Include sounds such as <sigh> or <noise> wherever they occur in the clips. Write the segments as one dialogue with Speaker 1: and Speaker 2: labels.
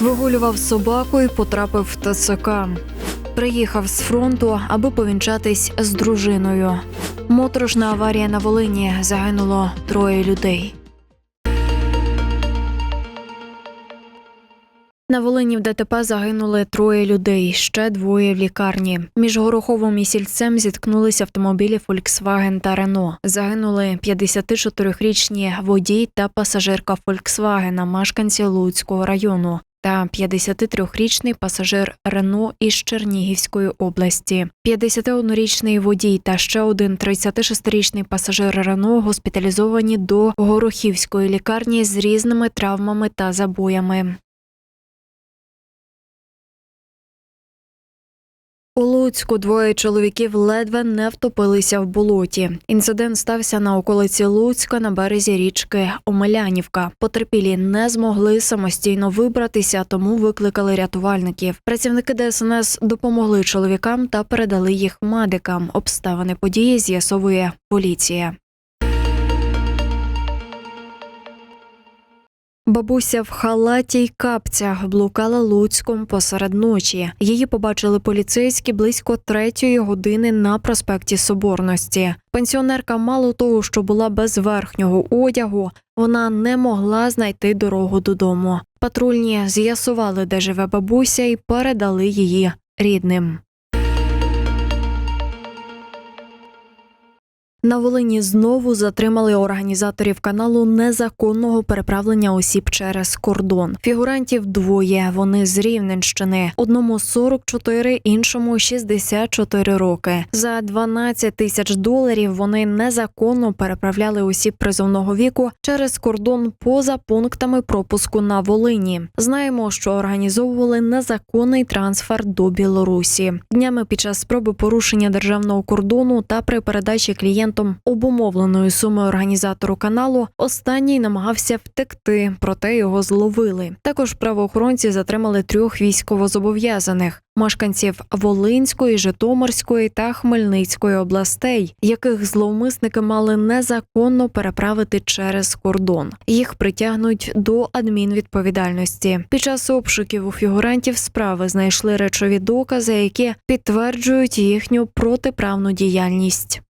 Speaker 1: Вигулював собаку і потрапив в ТЦК. Приїхав з фронту, аби повінчатись з дружиною. Моторошна аварія на Волині загинуло троє людей. На Волині в ДТП загинули троє людей, ще двоє в лікарні. Між Гороховим і сільцем зіткнулися автомобілі Volkswagen та Renault. Загинули 54-річні водій та пасажирка Volkswagen, мешканці Луцького району. Та 53-річний пасажир Рено із Чернігівської області, 51-річний водій та ще один 36-річний пасажир Рено госпіталізовані до Горохівської лікарні з різними травмами та забоями. У Луцьку двоє чоловіків ледве не втопилися в болоті. Інцидент стався на околиці Луцька на березі річки Омелянівка. Потерпілі не змогли самостійно вибратися, тому викликали рятувальників. Працівники ДСНС допомогли чоловікам та передали їх медикам. Обставини події з'ясовує поліція. Бабуся в халаті й капцях блукала Луцьком посеред ночі. Її побачили поліцейські близько третьої години на проспекті Соборності. Пенсіонерка мало того, що була без верхнього одягу, вона не могла знайти дорогу додому. Патрульні з'ясували, де живе бабуся, і передали її рідним. На Волині знову затримали організаторів каналу незаконного переправлення осіб через кордон. Фігурантів двоє. Вони з Рівненщини. Одному 44, іншому 64 роки. За 12 тисяч доларів вони незаконно переправляли осіб призовного віку через кордон поза пунктами пропуску на Волині. Знаємо, що організовували незаконний трансфер до Білорусі. Днями під час спроби порушення державного кордону та при передачі клієнтам обумовленої суми організатору каналу, останній намагався втекти, проте його зловили. Також правоохоронці затримали трьох військовозобов'язаних мешканців Волинської, Житомирської та Хмельницької областей, яких зловмисники мали незаконно переправити через кордон. Їх притягнуть до адмінвідповідальності. Під час обшуків у фігурантів справи знайшли речові докази, які підтверджують їхню протиправну діяльність.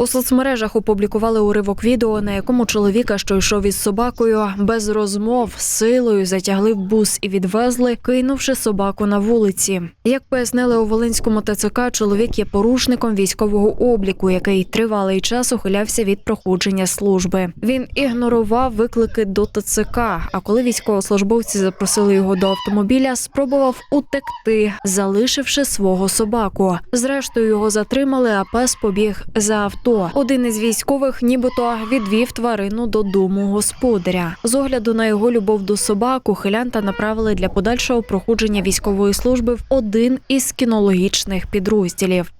Speaker 1: У соцмережах опублікували уривок відео, на якому чоловіка, що йшов із собакою, без розмов силою затягли в бус і відвезли, кинувши собаку на вулиці. Як пояснили у Волинському ТЦК, чоловік є порушником військового обліку, який тривалий час ухилявся від проходження служби. Він ігнорував виклики до ТЦК. А коли військовослужбовці запросили його до автомобіля, спробував утекти, залишивши свого собаку. Зрештою його затримали, а пес побіг за авто. Один із військових, нібито відвів тварину додому господаря. З огляду на його любов до собак, ухилянта направили для подальшого проходження військової служби в один із кінологічних підрозділів.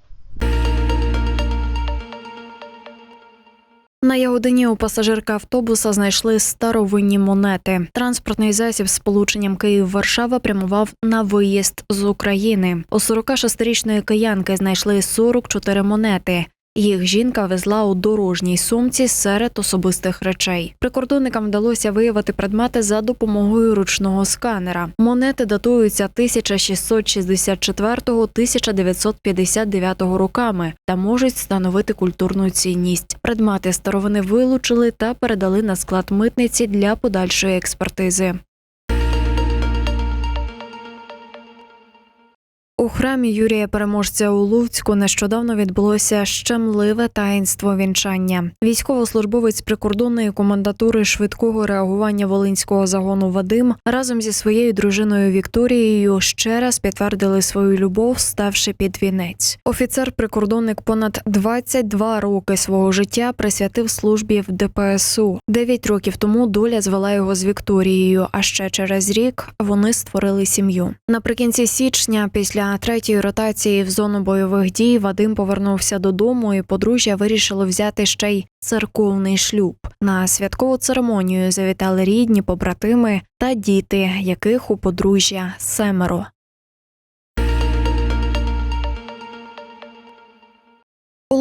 Speaker 1: На Ягодині у пасажирка автобуса знайшли старовинні монети. Транспортний засіб з полученням Київ-Варшава прямував на виїзд з України. У 46-річної киянки знайшли 44 монети. Їх жінка везла у дорожній сумці серед особистих речей. Прикордонникам вдалося виявити предмети за допомогою ручного сканера. Монети датуються 1664-1959 роками та можуть становити культурну цінність. Предмети старовини вилучили та передали на склад митниці для подальшої експертизи. У храмі Юрія Переможця у Луцьку нещодавно відбулося щемливе таїнство вінчання. Військовослужбовець прикордонної комендатури швидкого реагування волинського загону Вадим разом зі своєю дружиною Вікторією ще раз підтвердили свою любов, ставши під вінець. Офіцер-прикордонник понад 22 роки свого життя присвятив службі в ДПСУ. Дев'ять років тому доля звела його з Вікторією. А ще через рік вони створили сім'ю. Наприкінці січня, після третьої ротації в зону бойових дій, Вадим повернувся додому, і подружжя вирішило взяти ще й церковний шлюб. На святкову церемонію завітали рідні, побратими та діти, яких у подружжя семеро.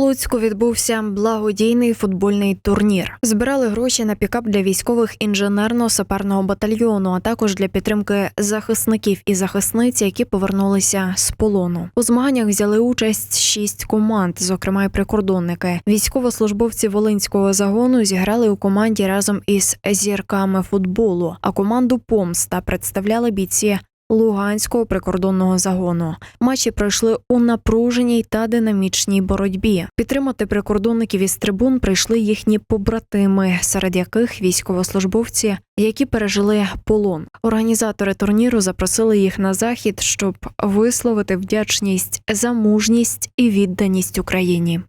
Speaker 1: Луцьку відбувся благодійний футбольний турнір. Збирали гроші на пікап для військових інженерно-саперного батальйону, а також для підтримки захисників і захисниць, які повернулися з полону. У змаганнях взяли участь шість команд, зокрема й прикордонники. Військовослужбовці Волинського загону зіграли у команді разом із зірками футболу. А команду Помста представляли бійці Луганського прикордонного загону. Матчі пройшли у напруженій та динамічній боротьбі. Підтримати прикордонників із трибун прийшли їхні побратими, серед яких військовослужбовці, які пережили полон. Організатори турніру запросили їх на захід, щоб висловити вдячність за мужність і відданість Україні.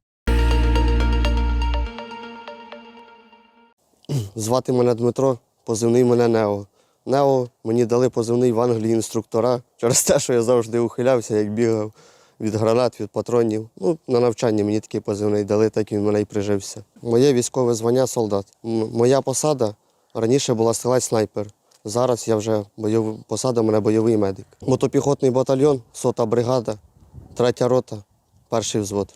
Speaker 2: Звати мене Дмитро, позивний мене Нео. Нео мені дали позивний в Англії інструктора через те, що я завжди ухилявся, як бігав від гранат, від патронів. Ну, на навчанні мені такий позивний дали, так він мене і прижився. Моє військове звання солдат. Моя посада раніше була стрілець-снайпер. Зараз я вже бойов... посада мене бойовий медик. Мотопіхотний батальйон, сота бригада, третя рота, перший взвод.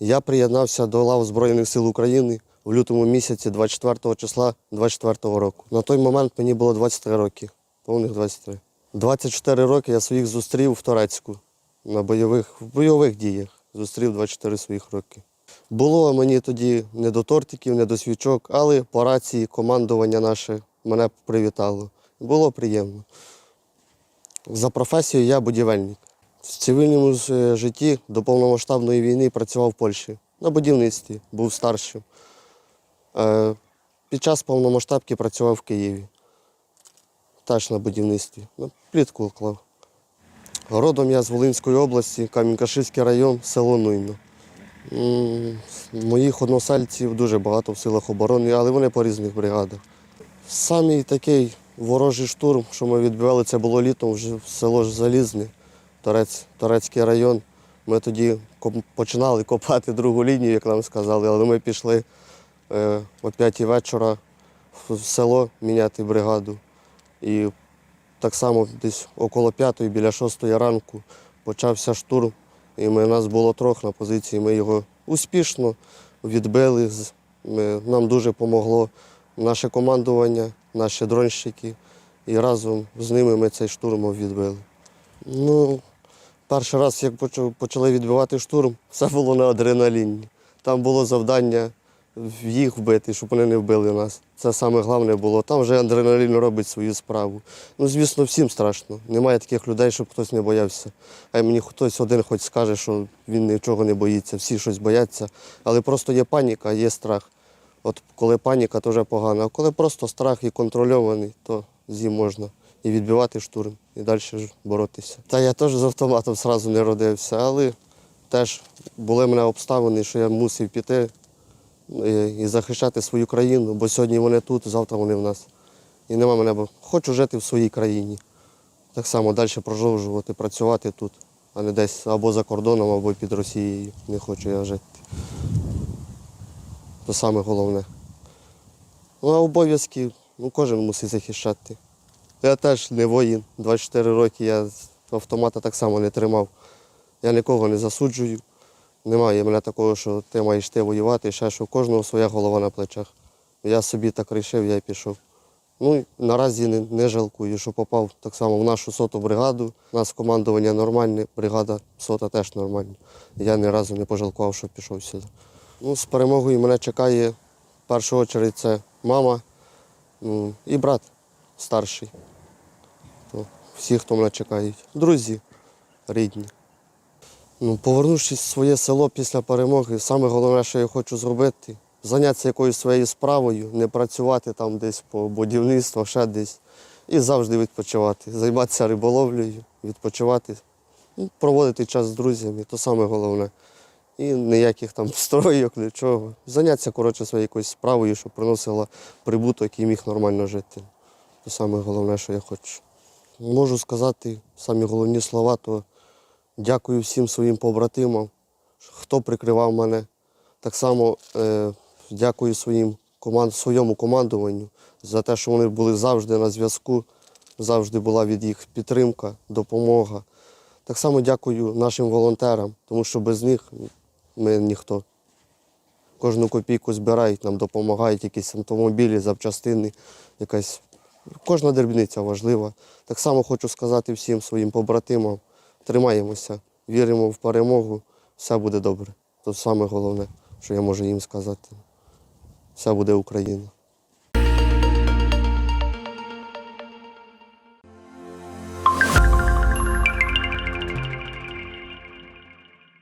Speaker 2: Я приєднався до лав Збройних сил України в лютому місяці 24 числа 24 року. На той момент мені було 23 роки, повних 23. 24 роки я своїх зустрів в Турецьку на бойових, в бойових діях. Зустрів 24 своїх роки. Було мені тоді не до тортиків, не до свічок, але по рації командування наше мене привітало. Було приємно. За професією я будівельник. В цивільному е, житті до повномасштабної війни працював в Польщі на будівництві, був старшим. Е, Під час повномасштабки працював в Києві. Теж на будівництві. Плітку клав. Родом я з Волинської області, Камінь-Каширський район, село Нуйно. Моїх односельців дуже багато в силах оборони, але вони по різних бригадах. Самий такий ворожий штурм, що ми відбивали, це було літом вже в село Залізне, Торець, Торецький район. Ми тоді починали копати другу лінію, як нам сказали, але ми пішли о 5 вечора в село міняти бригаду. І так само десь около 5 біля 6 ранку почався штурм. І ми, нас було трьох на позиції. Ми його успішно відбили. Ми, нам дуже допомогло наше командування, наші дронщики. І разом з ними ми цей штурм відбили. Ну, перший раз, як почали відбивати штурм, <laughs> все було на адреналіні. Там було завдання їх вбити, щоб вони не вбили нас. Це саме головне було. Там вже адреналін робить свою справу. Ну, звісно, всім страшно. Немає таких людей, щоб хтось не боявся. А мені хтось один хоч скаже, що він нічого не боїться, всі щось бояться. Але просто є паніка, є страх. От коли паніка, то вже погано. А коли просто страх і контрольований, то з ним можна і відбивати штурм, і далі ж боротися. Та я теж з автоматом одразу не родився, але теж були мене обставини, що я мусив піти і, захищати свою країну, бо сьогодні вони тут, завтра вони в нас. І нема мене, хочу жити в своїй країні. Так само далі продовжувати працювати тут, а не десь або за кордоном, або під Росією. Не хочу я жити. Це саме головне. Ну, а обов'язки ну, кожен мусить захищати. Я теж не воїн. 24 роки я автомата так само не тримав. Я нікого не засуджую. Немає мене такого, що ти маєш йти воювати, ще що в кожного своя голова на плечах. Я собі так вирішив, я й пішов. Ну, і наразі не, не жалкую, що попав так само в нашу соту бригаду. У нас командування нормальне, бригада сота теж нормальна. Я ні разу не пожалкував, що пішов сюди. Ну, з перемогою мене чекає в першу чергу це мама ну, і брат старший. То всі, хто мене чекають. Друзі рідні. Ну, повернувшись в своє село після перемоги, саме головне, що я хочу зробити, зайнятися якоюсь своєю справою, не працювати там десь по будівництву, ще десь. І завжди відпочивати. Займатися риболовлею, відпочивати, ну, проводити час з друзями, то саме головне. І ніяких там <laughs> стройок, нічого. Зайнятися, коротше, своєю якоюсь справою, щоб приносила прибуток і міг нормально жити. Це саме головне, що я хочу. Можу сказати самі головні слова, то Дякую всім своїм побратимам, хто прикривав мене. Так само е, дякую своїм команд, своєму командуванню за те, що вони були завжди на зв'язку, завжди була від їх підтримка, допомога. Так само дякую нашим волонтерам, тому що без них ми ніхто. Кожну копійку збирають, нам допомагають якісь автомобілі, запчастини, якась. Кожна дрібниця важлива. Так само хочу сказати всім своїм побратимам, тримаємося, віримо в перемогу, все буде добре. Це саме головне, що я можу їм сказати. Все буде Україна.